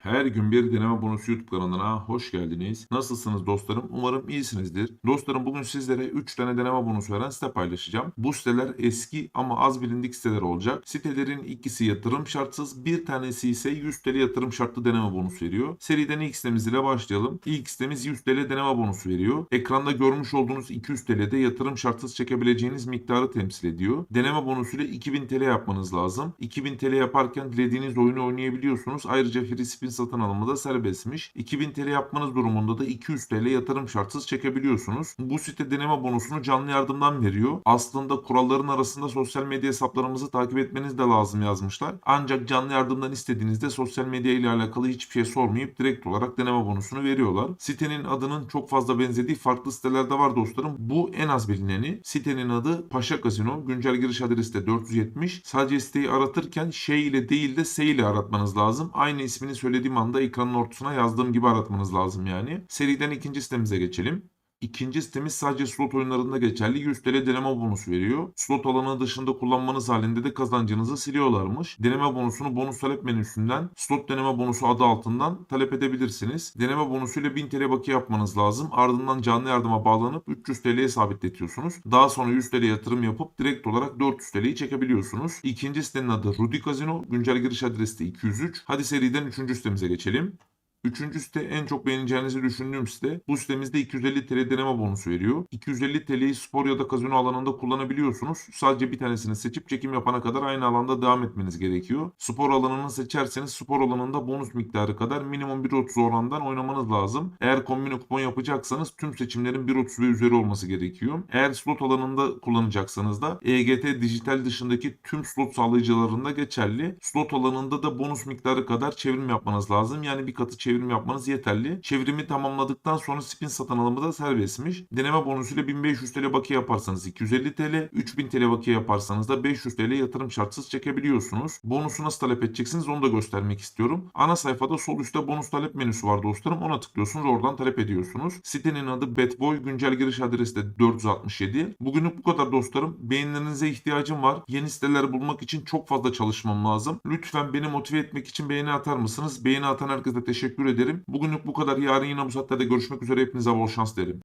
Her gün bir deneme bonusu YouTube kanalına hoş geldiniz. Nasılsınız dostlarım? Umarım iyisinizdir. Dostlarım bugün sizlere 3 tane deneme bonusu veren site paylaşacağım. Bu siteler eski ama az bilindik siteler olacak. Sitelerin ikisi yatırım şartsız, bir tanesi ise 100 TL yatırım şartlı deneme bonusu veriyor. Seriden ilk sitemiz ile başlayalım. İlk sitemiz 100 TL deneme bonusu veriyor. Ekranda görmüş olduğunuz 200 TL'de yatırım şartsız çekebileceğiniz miktarı temsil ediyor. Deneme bonusuyla 2000 TL yapmanız lazım. 2000 TL yaparken dilediğiniz oyunu oynayabiliyorsunuz. Ayrıca free spin satın alımı da serbestmiş. 2000 TL yapmanız durumunda da 200 TL yatırım şartsız çekebiliyorsunuz. Bu site deneme bonusunu canlı yardımdan veriyor. Aslında kuralların arasında sosyal medya hesaplarımızı takip etmeniz de lazım yazmışlar. Ancak canlı yardımdan istediğinizde sosyal medya ile alakalı hiçbir şey sormayıp direkt olarak deneme bonusunu veriyorlar. Sitenin adının çok fazla benzediği farklı sitelerde var dostlarım. Bu en az bilineni. Sitenin adı Paşa Casino. Güncel giriş adresi de 470. Sadece siteyi aratırken şey ile değil de S ile aratmanız lazım. Aynı ismini söylediğim anda ekranın ortasına yazdığım gibi aratmanız lazım yani. Seriden ikinci sitemize geçelim. İkinci sitemiz sadece slot oyunlarında geçerli 100 TL deneme bonusu veriyor. Slot alanı dışında kullanmanız halinde de kazancınızı siliyorlarmış. Deneme bonusunu bonus talep menüsünden slot deneme bonusu adı altından talep edebilirsiniz. Deneme bonusuyla 1000 TL bakiye yapmanız lazım. Ardından canlı yardıma bağlanıp 300 TL'ye sabitletiyorsunuz. Daha sonra 100 TL yatırım yapıp direkt olarak 400 TL'yi çekebiliyorsunuz. İkinci sitenin adı Rudy Casino. Güncel giriş adresi de 203. Hadi seriden üçüncü sitemize geçelim. Üçüncü site en çok beğeneceğinizi düşündüğüm site. Bu sitemizde 250 TL deneme bonusu veriyor. 250 TL'yi spor ya da kazino alanında kullanabiliyorsunuz. Sadece bir tanesini seçip çekim yapana kadar aynı alanda devam etmeniz gerekiyor. Spor alanını seçerseniz spor alanında bonus miktarı kadar minimum 1.30 orandan oynamanız lazım. Eğer kombine kupon yapacaksanız tüm seçimlerin 1.30 ve üzeri olması gerekiyor. Eğer slot alanında kullanacaksanız da EGT dijital dışındaki tüm slot sağlayıcılarında geçerli. Slot alanında da bonus miktarı kadar çevrim yapmanız lazım. Yani bir katı çevrim yapmanız yeterli. Çevrimi tamamladıktan sonra spin satın alımı da serbestmiş. Deneme bonusuyla 1500 TL bakiye yaparsanız 250 TL, 3000 TL bakiye yaparsanız da 500 TL yatırım şartsız çekebiliyorsunuz. Bonusu nasıl talep edeceksiniz onu da göstermek istiyorum. Ana sayfada sol üstte bonus talep menüsü var dostlarım. Ona tıklıyorsunuz oradan talep ediyorsunuz. Sitenin adı Betboy. Güncel giriş adresi de 467. Bugünlük bu kadar dostlarım. Beğenilerinize ihtiyacım var. Yeni siteler bulmak için çok fazla çalışmam lazım. Lütfen beni motive etmek için beğeni atar mısınız? Beğeni atan herkese teşekkür ederim. Bugünlük bu kadar. Yarın yine bu saatlerde görüşmek üzere. Hepinize bol şans derim.